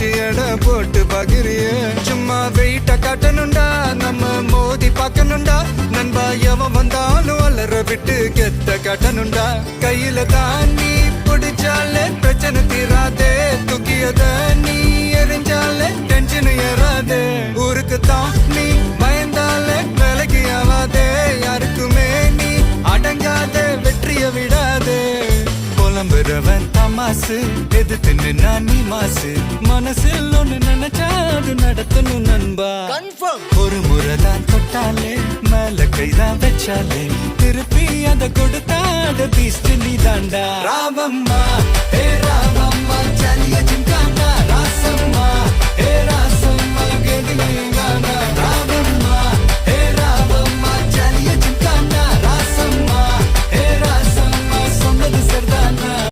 வச்சு எடை போட்டு பகிரிய. சும்மா வெயிட்ட காட்டணும்டா நம்ம மோதி பார்க்கணும்டா. நண்பா எவன் வந்தாலும் அலற விட்டு கெத்த காட்டணும்டா. கையில தாண்டி பிடிச்சாலே பிரச்சனை தீராதே. தூக்கியத நீ எரிஞ்சாலே டென்ஷன் ஏறாதே. ஊருக்கு தான் புலம்புறவன் தமாசு எதிர்த்து நின்னா நீ மாசு மனசில் ஒண்ணு நினைச்சா அது நடத்தணும் நண்பா. ஒரு முறை தான் தொட்டாலே மேல கைதான் வச்சாலே. திருப்பி அத கொடுத்தாட பீஸ்ட் நீ தாண்டா. ராவம்